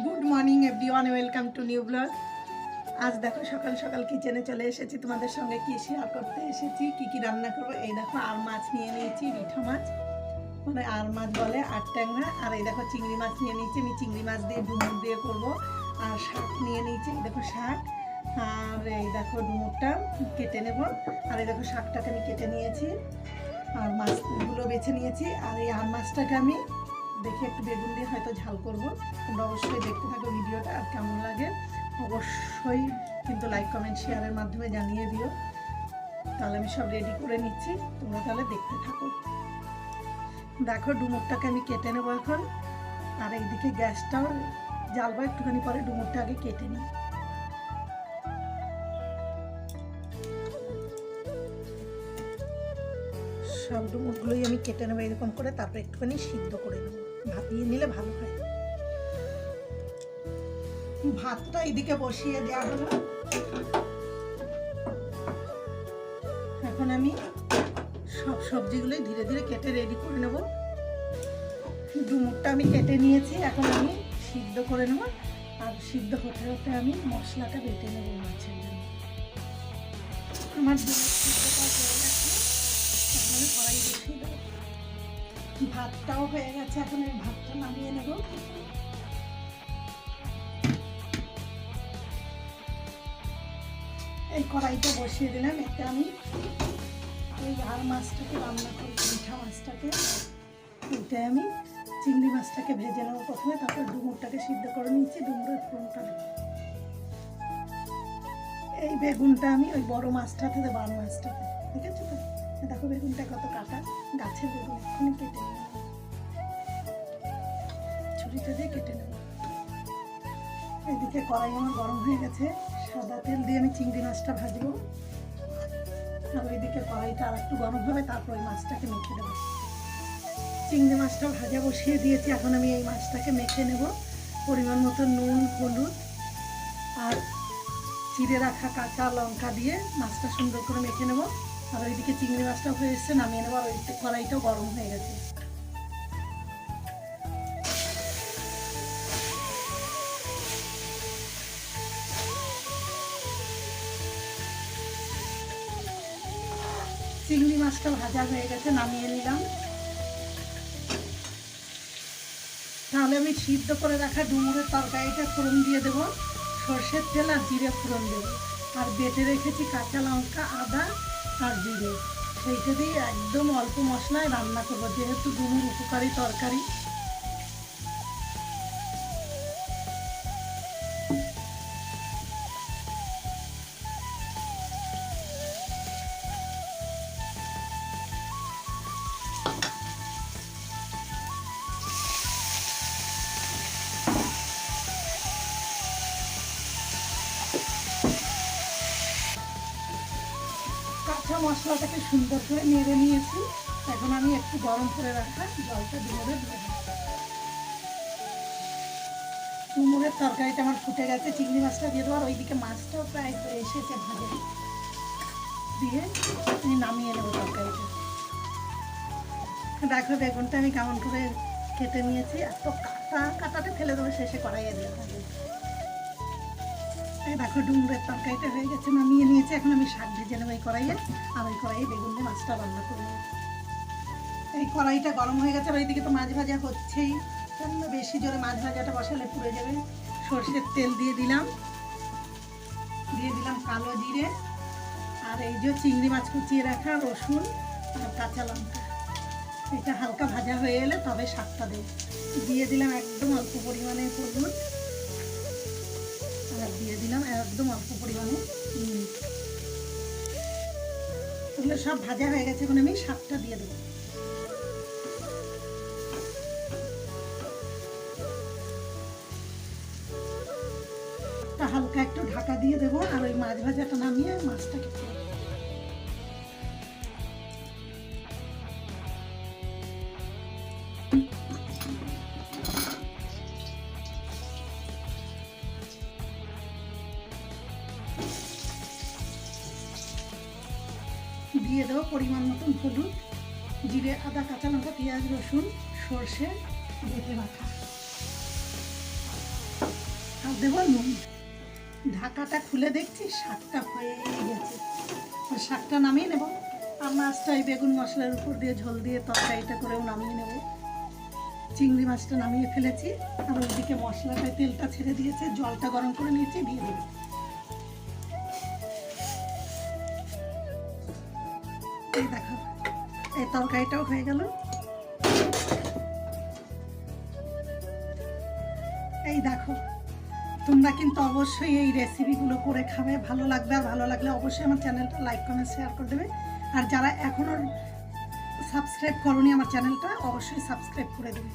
Good morning everyone welcome to new blog আজ দেখো, সকাল সকাল কিচেনে চলে এসেছি। তোমাদের সঙ্গে কি শেয়ার করতে এসেছি? কি কি রান্না করব? এই দেখো আর মাছ নিয়ে নিয়েছি রিঠা মাছ। মানে আর মাছ বলে আর ট্যাংরা। আর এই দেখো, চিংড়ি মাছ নিয়ে নিয়েছি। আমি চিংড়ি মাছ দিয়ে ডুমুর দিয়ে করব। আর শাক নিয়ে নিয়েছি, এই দেখো শাক। আর এই দেখো, ডুমুরটা কেটে নেব। আর এই দেখো, শাকটাকে আমি কেটে নিয়েছি। আর মাছগুলো বেছে নিয়েছি। আর এই আর মাছটাকে আমি দেখে একটু বেগুন দিয়ে হয়তো ঝাল করব। তোমরা অবশ্যই দেখতে থাকো ভিডিওটা আর কেমন লাগে, অবশ্যই কিন্তু লাইক কমেন্ট শেয়ারের মাধ্যমে জানিয়ে দিও। তাহলে আমি সব রেডি করে নিচ্ছি। তোমরা তাহলে দেখতে থাকো। দেখো, ডুমুরটাকে আমি কেটে নেব এখন। আর এইদিকে গ্যাসটাও জ্বালবো একটুখানি পরে, ডুমুরটা আগে কেটে নিই। সব ডুমুরগুলোই আমি কেটে নেব এরকম করে, তারপর একটুখানি সিদ্ধ করে নেব। ভাপিয়ে নিলে ভালো হয়। ভাতটা এদিকে বসিয়ে দেওয়া হলো। এখন আমি সব সবজিগুলোই ধীরে ধীরে কেটে রেডি করে নেব। ডুমুরটা আমি কেটে নিয়েছি, এখন আমি সিদ্ধ করে নেব। আর সিদ্ধ হতে হতে আমি মশলাটা বেটে নেব মাছের জন্য। আমার ডুমুর সিদ্ধটা হয়ে গেছে। আমি কড়াই বসিয়ে দেবো। ভাতটাও হয়ে গেছে? এখন আমি ভাতটা নামিয়ে নেব। এই কড়াইটা বসিয়ে দিলাম এতে আমি এই আর মাছটাকে, রান্না করব মিঠা মাছটাকে। এতে আমি চিংড়ি মাছটাকে ভেজে নেব প্রথমে, তারপর ডুমুরটাকে সিদ্ধ করে নিচ্ছি ডুমুরের দেবো। এই বেগুনটা আমি ওই বড় মাছটাতে দেবো আর মাছটাতে, ঠিক আছে তো? এই দেখো বেগুনটা কত কাটা গাছের বেগুন এক্ষুনি কেটে নেব। ছুরিটা দিয়ে কেটে নেব। এদিকে কড়াই আমার গরম হয়ে গেছে। সাদা তেল দিয়ে আমি চিংড়ি মাছটা ভাজবো। আর ওইদিকে কড়াইটা আর একটু গরম হবে, তারপর ওই মাছটাকে মেখে দেবো চিংড়ি মাছটা ভাজা বসিয়ে দিয়েছি, এখন আমি এই মাছটাকে মেখে নেব। পরিমাণ মতো নুন, হলুদ আর চিড়ে রাখা কাঁচা লঙ্কা দিয়ে মাছটা সুন্দর করে মেখে নেব। আর ওইদিকে চিংড়ি মাছটা হয়ে এসছে নামিয়ে নেব, আর ওই কড়াইটাও গরম হয়ে গেছে। চিংড়ি মাছটা ভাজা হয়ে গেছে, নামিয়ে নিলাম। তাহলে আমি সিদ্ধ করে রাখা ডুমুরের তরকারিটা ফোড়ন দিয়ে দেবো, সর্ষের তেল আর জিরে ফোড়ন দেবো। আর বেটে রেখেছি কাঁচা লঙ্কা, আদা আর জিরে। সেইটা দিয়ে একদম অল্প মশলায় রান্না করব যেহেতু ডুমুর উপকারী তরকারি। মশলাটাকে সুন্দর করে নেড়ে নিয়েছি। এখন আমি একটু গরম করে রাখা জলটা ডুমুরে দিয়ে ডুমুরের তরকারিটা আমার ফুটে গেছে, চিংড়ি মাছটা দিয়ে দেবো, আর ওইদিকে মাছটাও প্রায় হয়ে এসেছে ভাজে। দিয়ে আমি নামিয়ে নেব তরকারিটা। দেখো বেগুনটা আমি কেমন করে কেটে নিয়েছি। এত কাটা, কাটাতে ফেলে দেবো, শেষে কড়াইয়ে দিয়ে এই দেখো ডুমুরের তরকারিটা হয়ে গেছে, নামিয়ে নিয়েছি। এখন আমি শাক ভেজে নেব এই কড়াইয়ে। আর ওই কড়াইয়ে বেগুন দিয়ে মাছটা রান্না করব। এই কড়াইটা গরম হয়ে গেছে আর ওইদিকে তো মাছ ভাজা হচ্ছেই। কেন বেশি জোরে মাছ ভাজাটা বসালে পুড়ে যাবে। সর্ষের তেল দিয়ে দিলাম। দিয়ে দিলাম কালো জিরে। আর এই যে চিংড়ি মাছ কুচিয়ে রাখা রসুন আর কাঁচা লঙ্কা। এটা হালকা ভাজা হয়ে এলে তবে শাকটা দেব। দিয়ে দিলাম একদম অল্প পরিমাণে আর দিয়ে দিলাম, একদম অল্প পরিমাণে। এগুলো সব ভাজা হয়ে গেছে, এখন আমি শাকটা দিয়ে দেবো। হালকা একটু ঢাকা দিয়ে দেবো, আর ওই মাছ ভাজাটা নামিয়ে মাছটা মাছটাকে দিয়ে দেবো। পরিমাণ মতন হলুদ, জিরে, আদা, কাঁচা লঙ্কা, পেঁয়াজ, রসুন, সর্ষে বেটে রাখা দেবো নুন। ঢাকাটা খুলে দেখছি শাকটা হয়ে গেছে। শাকটা নামিয়ে নেব। আর মাছটা এই বেগুন মশলার উপর দিয়ে ঝোল দিয়ে তরকারিটা করেও নামিয়ে নেব। চিংড়ি মাছটা নামিয়ে ফেলেছি। আর ওইদিকে মশলাটায় তেলটা ছেড়ে দিয়েছে, জলটা গরম করে নিয়েছি, দিয়ে দেবো। তরকারিটাও হয়ে গেল। এই দেখো, তোমরা কিন্তু অবশ্যই এই রেসিপিগুলো করে খাবে। ভালো লাগবে আর ভালো লাগলে অবশ্যই আমার চ্যানেলটা লাইক কমেন্ট শেয়ার করে দেবে। আর যারা এখনও সাবস্ক্রাইব করনি আমার চ্যানেলটা, অবশ্যই সাবস্ক্রাইব করে দেবে।